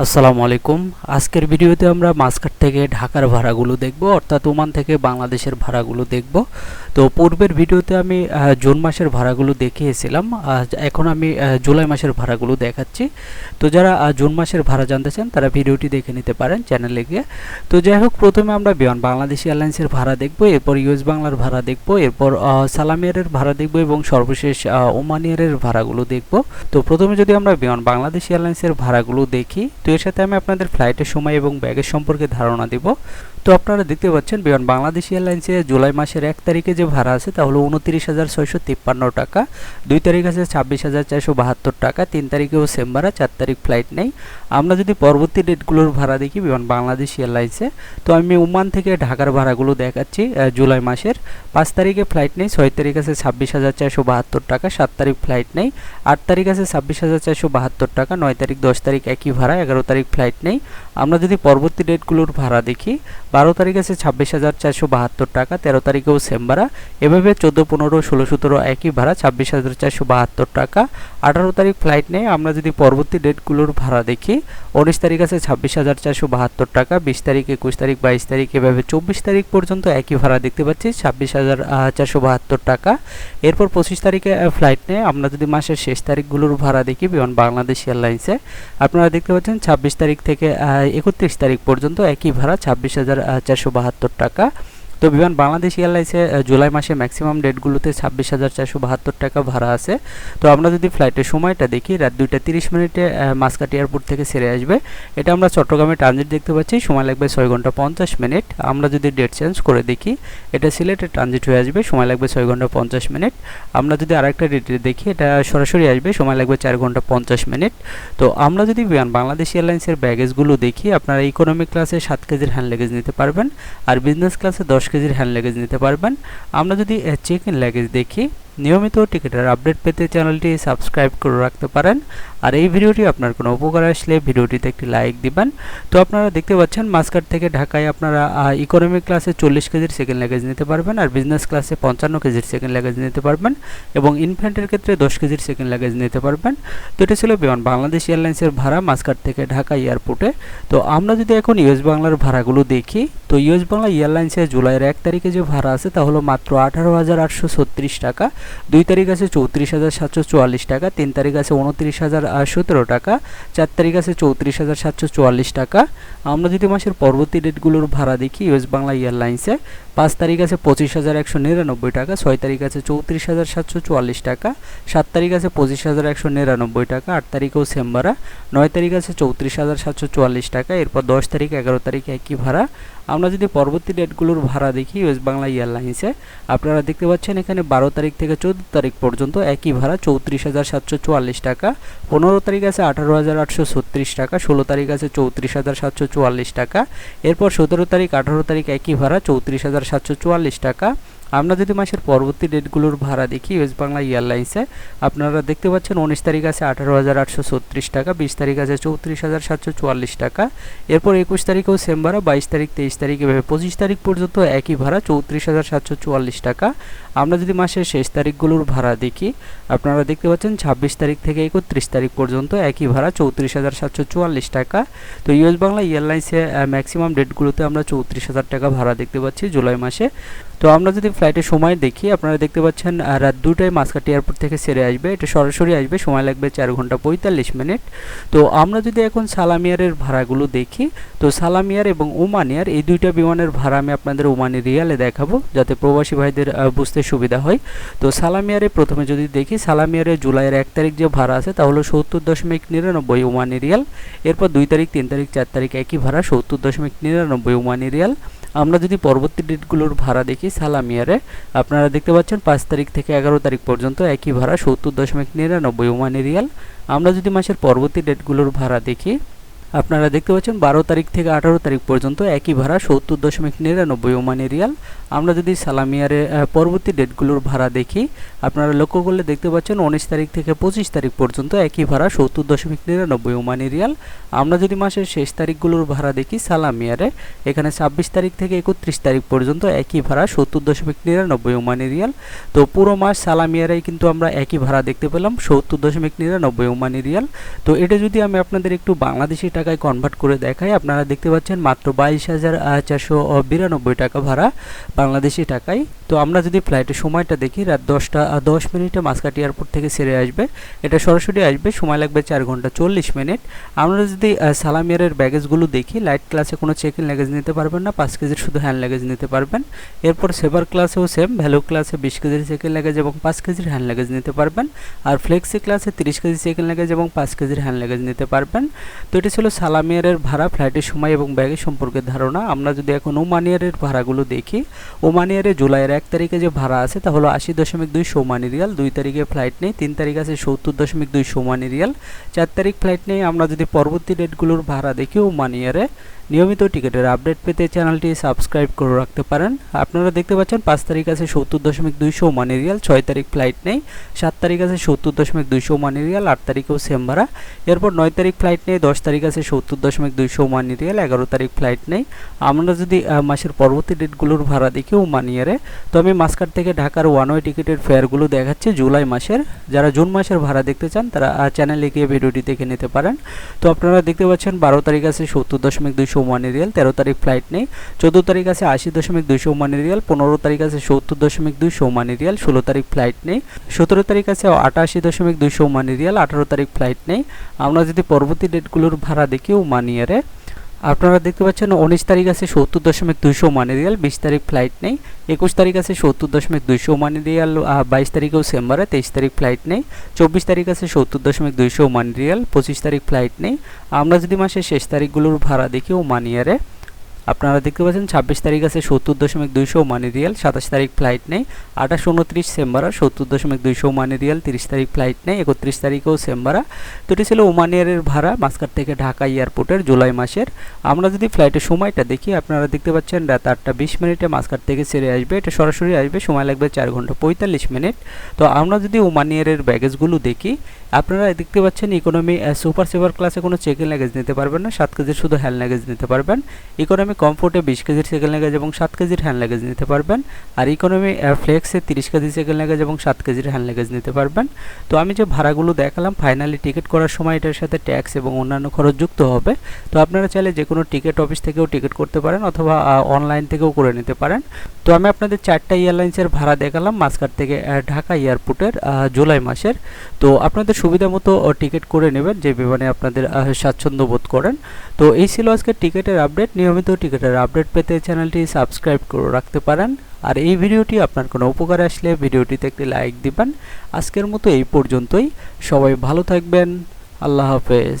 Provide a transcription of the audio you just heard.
আসসালামু আলাইকুম। আজকের ভিডিওতে আমরা মাসকাট থেকে ঢাকার ভাড়াগুলো দেখব অর্থাৎ ওমান থেকে বাংলাদেশের ভাড়াগুলো দেখব। তো পূর্বের ভিডিওতে আমি জুন মাসের ভাড়াগুলো দেখিয়েছিলাম এখন আমি জুলাই মাসের ভাড়াগুলো দেখাচ্ছি। তো যারা জুন মাসের ভাড়া জানতে চান তারা ভিডিওটি দেখে নিতে পারেন চ্যানেলে গিয়ে। তো যাই হোক প্রথমে আমরা বিমান বাংলাদেশ এয়ারলাইন্সের ভাড়া দেখব এরপর ইউএস বাংলার ভাড়া দেখব এরপর সালামিয়ারের ভাড়া দেখব এবং সর্বশেষ আহ, ওমান এয়ারের ভাড়াগুলো দেখব। তো প্রথমে যদি আমরা বিমান বাংলাদেশ এয়ারলাইন্সের ভাড়াগুলো দেখি তো এর সাথে আমি আপনাদের ফ্লাইটের সময় এবং ব্যাগের সম্পর্কে ধারণা দেব। তো আপনারা দেখতে পাচ্ছেন, বিমান বাংলাদেশ এয়ারলাইন্সে জুলাই মাসের এক তারিখে যে ভাড়া আছে তা হলো উনত্রিশ হাজার ছয়শো তিপ্পান্ন টাকা, দুই তারিখ আছে ছাব্বিশ হাজার চারশো বাহাত্তর টাকা, তিন তারিখেও সেম ভাড়া, চার তারিখ ফ্লাইট নেই। আমরা যদি পরবর্তী ডেটগুলোর ভাড়া দেখি বিমান বাংলাদেশ এয়ারলাইন্সে তো আমি ওমান থেকে ঢাকার ভাড়াগুলো দেখাচ্ছি জুলাই মাসের। পাঁচ তারিখে ফ্লাইট নেই, ছয় তারিখ আছে ছাব্বিশ হাজার চারশো বাহাত্তর টাকা, সাত তারিখ ফ্লাইট নেই, আট তারিখ আছে ছাব্বিশ হাজার চারশো বাহাত্তর টাকা, নয় তারিখ দশ তারিখ একই ভাড়া এগারো তারিখ ফ্লাইট নেই আমরা যদি পরবর্তী ডেটগুলোর ভাড়া দেখি, বারো তারিখ আছে ছাব্বিশ হাজার চারশো বাহাত্তর টাকা, তেরো তারিখেও সেম ভাড়া। এভাবে চোদ্দ, পনেরো, ষোলো, সতেরো একই ভাড়া, ছাব্বিশ হাজার চারশো বাহাত্তর টাকা। আঠারো তারিখ ফ্লাইট নেই, আমরা যদি পরবর্তী ডেটগুলোর ভাড়া দেখি, উনিশ তারিখ আছে ছাব্বিশ হাজার চারশো বাহাত্তর টাকা, বিশ তারিখ, একুশ তারিখ, বাইশ তারিখ, এভাবে চব্বিশ তারিখ পর্যন্ত একই ভাড়া দেখতে পাচ্ছি, ছাব্বিশ হাজার চারশো বাহাত্তর টাকা। এরপর পঁচিশ তারিখে ফ্লাইট নেই, আমরা যদি মাসের শেষ তারিখগুলোর ভাড়া দেখি, বিমান বাংলাদেশ এয়ারলাইন্সে, আপনারা দেখতে পাচ্ছেন ছাব্বিশ তারিখ থেকে একত্রিশ তারিখ পর্যন্ত একই ভাড়া ছাব্বিশ হাজার চারশো বাহাত্তর টাকা। তো বিমান বাংলাদেশ এয়ারলাইন্সে জুলাই মাসে ম্যাক্সিমাম ডেটগুলোতে ছাব্বিশ হাজার চারশো বাহাত্তর টাকা ভাড়া আছে। তো আমরা যদি ফ্লাইটের সময়টা দেখি, রাত দুইটা তিরিশ মিনিটে মাসকাট এয়ারপোর্ট থেকে সেরে আসবে। এটা আমরা চট্টগ্রামে ট্রানজিট দেখতে পাচ্ছি, সময় লাগবে ছয় ঘণ্টা পঞ্চাশ মিনিট। আমরা যদি ডেট চেঞ্জ করে দেখি, এটা সিলেটে ট্রানজিট হয়ে আসবে, সময় লাগবে ছয় ঘণ্টা পঞ্চাশ মিনিট। আমরা যদি আরেকটা ডেটে দেখি, এটা সরাসরি আসবে, সময় লাগবে চার ঘণ্টা পঞ্চাশ মিনিট। তো আমরা যদি বিমান বাংলাদেশ এয়ারলাইন্সের ব্যাগেজগুলো দেখি, আপনারা ইকোনমি ক্লাসে সাত কেজির হ্যান্ড লাগেজ নিতে পারবেন। আর বিজনেস ক্লাসে দশ কেজির হ্যান্ড লাগেজ নিতে পারবেন। আমরা যদি চেক ইন লাগেজ দেখি নিয়মিত টিকিটের আপডেট পেতে চ্যানেলটি সাবস্ক্রাইব করে রাখতে পারেন। আর এই ভিডিওটি আপনার কোনো উপকার আসলে ভিডিওটিতে একটি লাইক দিবেন। তো আপনারা দেখতে পাচ্ছেন মাসকাট থেকে ঢাকায় আপনারা ইকোনমি ক্লাসে চল্লিশ কেজির সেকেন্ড লাগেজ নিতে পারবেন আর বিজনেস ক্লাসে পঞ্চান্ন কেজির সেকেন্ড লাগেজ নিতে পারবেন এবং ইনফ্যান্টের ক্ষেত্রে দশ কেজির সেকেন্ড লাগেজ নিতে পারবেন। তো এটা ছিল বিমান বাংলাদেশ এয়ারলাইন্সের ভাড়া মাসকাট থেকে ঢাকা এয়ারপোর্টে। তো আমরা যদি এখন ইউএস বাংলার ভাড়াগুলো দেখি, তো ইউএস বাংলা এয়ারলাইন্সের জুলাইয়ের এক তারিখে যে ভাড়া আছে তা হলো মাত্র আঠারো হাজার আটশো ছত্রিশ টাকা। দুই তারিখ আছে চৌত্রিশ হাজার সাতশো চুয়াল্লিশ টাকা, তিন তারিখ আছে উনত্রিশ হাজার সতেরো টাকা, চার তারিখ আছে চৌত্রিশ হাজার সাতশো চুয়াল্লিশ টাকা। আমরা যদি মাসের পরবর্তী ডেটগুলোর ভাড়া দেখি, ইউএস বাংলা এয়ারলাইন্সে, পাঁচ তারিখ আছে পঁচিশ হাজার একশো নিরানব্বই টাকা, ছয় তারিখ আছে চৌত্রিশ হাজার সাতশো চুয়াল্লিশ টাকা, সাত তারিখ আছে পঁচিশ হাজার একশো নিরানব্বই টাকা, আট তারিখেও সেম ভাড়া, নয় তারিখ আছে চৌত্রিশ হাজার সাতশো চুয়াল্লিশ টাকা, এরপর দশ তারিখ, এগারো তারিখ একই ভাড়া আমরা যদি পরবর্তী ডেটগুলোর ভাড়া দেখি ওয়েস্ট বাংলা এয়ারলাইন্সে আপনারা দেখতে পাচ্ছেন এখানে বারো তারিখ থেকে চোদ্দ তারিখ পর্যন্ত একই ভাড়া চৌত্রিশ হাজার সাতশো চুয়াল্লিশ টাকা। পনেরো তারিখ আছে আঠারো হাজার আটশো ছত্রিশ টাকা, ষোলো তারিখ আছে চৌত্রিশ হাজার সাতশো চুয়াল্লিশ টাকা। এরপর সতেরো তারিখ, আঠারো তারিখ একই ভাড়া চৌত্রিশ হাজার সাতশো চুয়াল্লিশ টাকা। আমরা যদি মাসের পরবর্তী ডেটগুলোর ভাড়া দেখি ওয়েস্ট বাংলা এয়ারলাইন্সে আপনারা দেখতে পাচ্ছেন উনিশ তারিখ আছে আঠারো হাজার আটশো ছত্রিশ টাকা, বিশ তারিখ আছে চৌত্রিশ হাজার সাতশো চুয়াল্লিশ টাকা। এরপর একুশ তারিখেও সেম ভাড়া, বাইশ তারিখ, তেইশ তারিখ এভাবে পঁচিশ তারিখ পর্যন্ত একই ভাড়া, চৌত্রিশ হাজার সাতশো চুয়াল্লিশ টাকা। আমরা যদি মাসের শেষ তারিখগুলোর ভাড়া দেখি, আপনারা দেখতে পাচ্ছেন ছাব্বিশ তারিখ থেকে একত্রিশ তারিখ পর্যন্ত একই ভাড়া, চৌত্রিশ হাজার সাতশো চুয়াল্লিশ টাকা। তো ইউএস বাংলা এয়ারলাইন্সে ম্যাক্সিমাম ডেটগুলোতে আমরা চৌত্রিশ হাজার টাকা ভাড়া দেখতে পাচ্ছি জুলাই মাসে। তো আমরা যদি ফ্লাইটের সময় দেখি আপনারা দেখতে পাচ্ছেন রাত দুটায় মাসকাটি এয়ারপোর্ট থেকে ছেড়ে আসবে। এটা সরাসরি আসবে, সময় লাগবে চার ঘণ্টা পঁয়তাল্লিশ মিনিট। তো আমরা যদি এখন সালামিয়ারের ভাড়াগুলো দেখি, তো সালামিয়ার এবং ওমানিয়ার এই দুইটা বিমানের ভাড়া আমি আপনাদের ওমানি রিয়ালে দেখাবো, যাতে প্রবাসী ভাইদের বুঝতে সুবিধা হয়। তো সালামিয়ারে প্রথমে যদি দেখি, সালামিয়ারে জুলাইয়ের এক তারিখ যে ভাড়া আছে, তা হলো সত্তর দশমিক নিরানব্বই ওমানি রিয়াল। এরপর দুই তারিখ, তিন তারিখ, চার তারিখ একই ভাড়া, সত্তর দশমিক নিরানব্বই ওমানি রিয়াল। আমরা যদি পরবর্তী ডেটগুলোর ভাড়া দেখি, সালাম ইয়ারে, আপনারা দেখতে পাচ্ছেন পাঁচ তারিখ থেকে এগারো তারিখ পর্যন্ত একই ভাড়া, সত্তর দশমিক নিরানব্বই ওমানি রিয়াল। আমরা যদি মাসের পরবর্তী ডেটগুলোর ভাড়া দেখি আপনারা দেখতে পাচ্ছেন বারো তারিখ থেকে আঠারো তারিখ পর্যন্ত একই ভাড়া সত্তর দশমিক নিরানব্বই ওমানি রিয়াল। আমরা যদি সালামিয়ারে পরবর্তী ডেটগুলোর ভাড়া দেখি, আপনারা লক্ষ্য করলে দেখতে পাচ্ছেন উনিশ তারিখ থেকে পঁচিশ তারিখ পর্যন্ত একই ভাড়া সত্তর দশমিক নিরানব্বই ওমানি রিয়াল। আমরা যদি মাসের শেষ তারিখগুলোর ভাড়া দেখি সালামিয়ারে, এখানে ছাব্বিশ তারিখ থেকে একত্রিশ তারিখ পর্যন্ত একই ভাড়া সত্তর দশমিক নিরানব্বই ওমানি রিয়াল। তো পুরো মাস সালামিয়ারে কিন্তু আমরা একই ভাড়া দেখতে পেলাম সত্তর দশমিক নিরানব্বই ওমানি রিয়াল। তো এটা যদি আমি আপনাদের একটু বাংলাদেশি টাকা টাকায় কনভার্ট করে দেখায়। আপনারা দেখতে পাচ্ছেন মাত্র বাইশ হাজার চারশো বিরানব্বই টাকা ভাড়া বাংলাদেশি টাকায়। তো আমরা যদি ফ্লাইটের সময়টা দেখি রাত দশটা দশ মিনিটে মাসকাট এয়ারপোর্ট থেকে সেরে আসবে। এটা সরাসরি আসবে সময় লাগবে চার ঘণ্টা চল্লিশ মিনিট। আমরা যদি আহ, সালাম এয়ারের ব্যাগেজগুলো দেখি লাইট ক্লাসে কোনো চেক ইন ল্যাগেজ নিতে পারবেন না পাঁচ কেজির শুধু হ্যান্ড ল্যাগেজ নিতে পারবেন। এরপর সেভার ক্লাসেও সেম ভ্যালু ক্লাসে বিশ কেজির চেক ইন ল্যাগেজ এবং পাঁচ কেজির হ্যান্ড ল্যাগেজ নিতে পারবেন। আর ফ্লেক্সি ক্লাসে তিরিশ কেজি চেক ইন ল্যাগেজ এবং পাঁচ কেজির হ্যান্ড ল্যাগেজ নিতে পারবেন। তো এটি ছিল সালাম এয়ারের ভাড়া, ফ্লাইটের সময় এবং ব্যাগের সম্পর্কে ধারণা, আমরা যদি এখন ওমান ইয়ারের ভাড়াগুলো দেখি ওমান ইয়ারে জুলাইয়ের এক তারিখে যে ভাড়া আছে তা হলো আশি দশমিক দুই সৌমানি রিয়াল, দুই তারিখে ফ্লাইট নেই, তিন তারিখ আছে সত্তর দশমিক দুই সৌমানি রিয়াল, চার তারিখ ফ্লাইট নেই, আমরা যদি পরবর্তী ডেটগুলোর ভাড়া দেখি ওমান এয়ারে নিয়মিত টিকিটের আপডেট পেতে চ্যানেলটি সাবস্ক্রাইব করে রাখতে পারেন। আপনারা দেখতে পাচ্ছেন, পাঁচ তারিখ আছে সত্তর দশমিক দুইশো মানি রিয়াল, ছয় তারিখ ফ্লাইট নেই, সাত তারিখ আছে সত্তর দশমিক দুইশো মানি রিয়াল, আট তারিখেও সেম ভাড়া। এরপর নয় তারিখ ফ্লাইট নেই, দশ তারিখ আছে সত্তর দশমিক দুইশো মানি রিয়াল, এগারো তারিখ ফ্লাইট নেই। আমরা যদি মাসের পরবর্তী ডেটগুলোর ভাড়া দেখি ও মানিয়ারে তো আমি মাসকাট থেকে ঢাকার ওয়ান ওয়ে টিকিটের ফেয়ারগুলো দেখাচ্ছি জুলাই মাসের। যারা জুন মাসের ভাড়া দেখতে চান, তারা চ্যানেলে গিয়ে ভিডিওটি দেখে নিতে পারেন। তো আপনারা দেখতে পাচ্ছেন, বারো তারিখ আছে সত্তর দশমিক দুইশো ওয়ান রিয়াল, তেরো তারিখ ফ্লাইট নেই, চোদ্দ তারিখ আছে আশি দশমিক দুইশো ওয়ান রিয়াল, পনেরো তারিখ আছে সত্তর দশমিক দুইশো ওয়ান রিয়াল, ষোলো তারিখ ফ্লাইট নেই, সতেরো তারিখ আছে আটাশি দশমিক দুইশো ওয়ান রিয়াল, আঠারো তারিখ ফ্লাইট নেই। আমরা যদি পরবর্তী ডেটগুলোর ভাড়া দেখি ওমান ইয়ারে আপনারা দেখতে পাচ্ছেন উনিশ তারিখ আছে সত্তর দশমিক দুইশো মানি রিয়াল বিশ তারিখ ফ্লাইট নেই। একুশ তারিখ আছে সত্তর দশমিক দুইশো মানি রিয়াল বাইশ তারিখেও সেম্বারে তেইশ তারিখ ফ্লাইট নেই। চব্বিশ তারিখ আছে সত্তর দশমিক দুইশো মানি রিয়াল পঁচিশ তারিখ ফ্লাইট নেই। আমরা যদি মাসের শেষ তারিখগুলোর ভাড়া দেখি ও মানিয়ারে আপনারা দেখতে পাচ্ছেন ছাব্বিশ তারিখ আছে সত্তর দশমিক দুইশো মানি রিয়াল সাতাশ তারিখ ফ্লাইট নেই, আঠাশ উনত্রিশ সেম্বারা সত্তর দশমিক দুইশো মানি রিয়াল তিরিশ তারিখ ফ্লাইট নেই, একত্রিশ তারিখেও সেম্বারা তো এটি ছিল ওমানিয়ারের ভাড়া মাস্কাট থেকে ঢাকা এয়ারপোর্টের জুলাই মাসের। আমরা যদি ফ্লাইটের সময়টা দেখি, আপনারা দেখতে পাচ্ছেন রাত আটটা বিশ মিনিটে মাস্কাট থেকে ছেড়ে আসবে, এটা সরাসরি আসবে, সময় লাগবে চার ঘণ্টা পঁয়তাল্লিশ মিনিট। তো আমরা যদি ওমানিয়ারের ব্যাগেজগুলো দেখি, আপনারা দেখতে পাচ্ছেন ইকোনমি সুপার সেভার ক্লাসে কোনো চেকিং ল্যাগেজ নিতে পারবেন না, সাত কেজির শুধু হ্যান্ড ল্যাগেজ নিতে পারবেন। ইকোনমি কমফোর্টে বিশ কেজির সেকেন্ড ল্যাগেজ এবং সাত কেজির হ্যান্ড ল্যাগেজ নিতে পারবেন। আর ইকোনমি ফ্লেক্সে তিরিশ কেজি সেকেন্ড ল্যাগেজ এবং সাত কেজির হ্যান্ড ল্যাগেজ নিতে পারবেন। তো আমি যে ভাড়াগুলো দেখালাম ফাইনালি টিকিট করার সময় এটার সাথে ট্যাক্স এবং অন্যান্য খরচ যুক্ত হবে। তো আপনারা চাইলে যে কোনো টিকিট অফিস থেকেও টিকিট করতে পারেন অথবা অনলাইন থেকেও করে নিতে পারেন। তো আমি আপনাদের চারটা এয়ারলাইন্সের ভাড়া দেখালাম মাসকাট থেকে ঢাকা এয়ারপোর্টের জুলাই মাসের। তো আপনাদের সুবিধা মতো টিকিট করে নেবেন, যে বিমানে আপনাদের স্বাচ্ছন্দ্য বোধ করেন। তো এই ছিল আজকের টিকিটের আপডেট নিয়মিত টিকিটের আপডেট পেতে চ্যানেলটি সাবস্ক্রাইব করে রাখতে পারেন। আর এই ভিডিওটি আপনার কোনো উপকার আসলে ভিডিওটিতে একটি লাইক দিবেন। আজকের মতো এই পর্যন্তই। সবাই ভালো থাকবেন। আল্লাহ হাফেজ।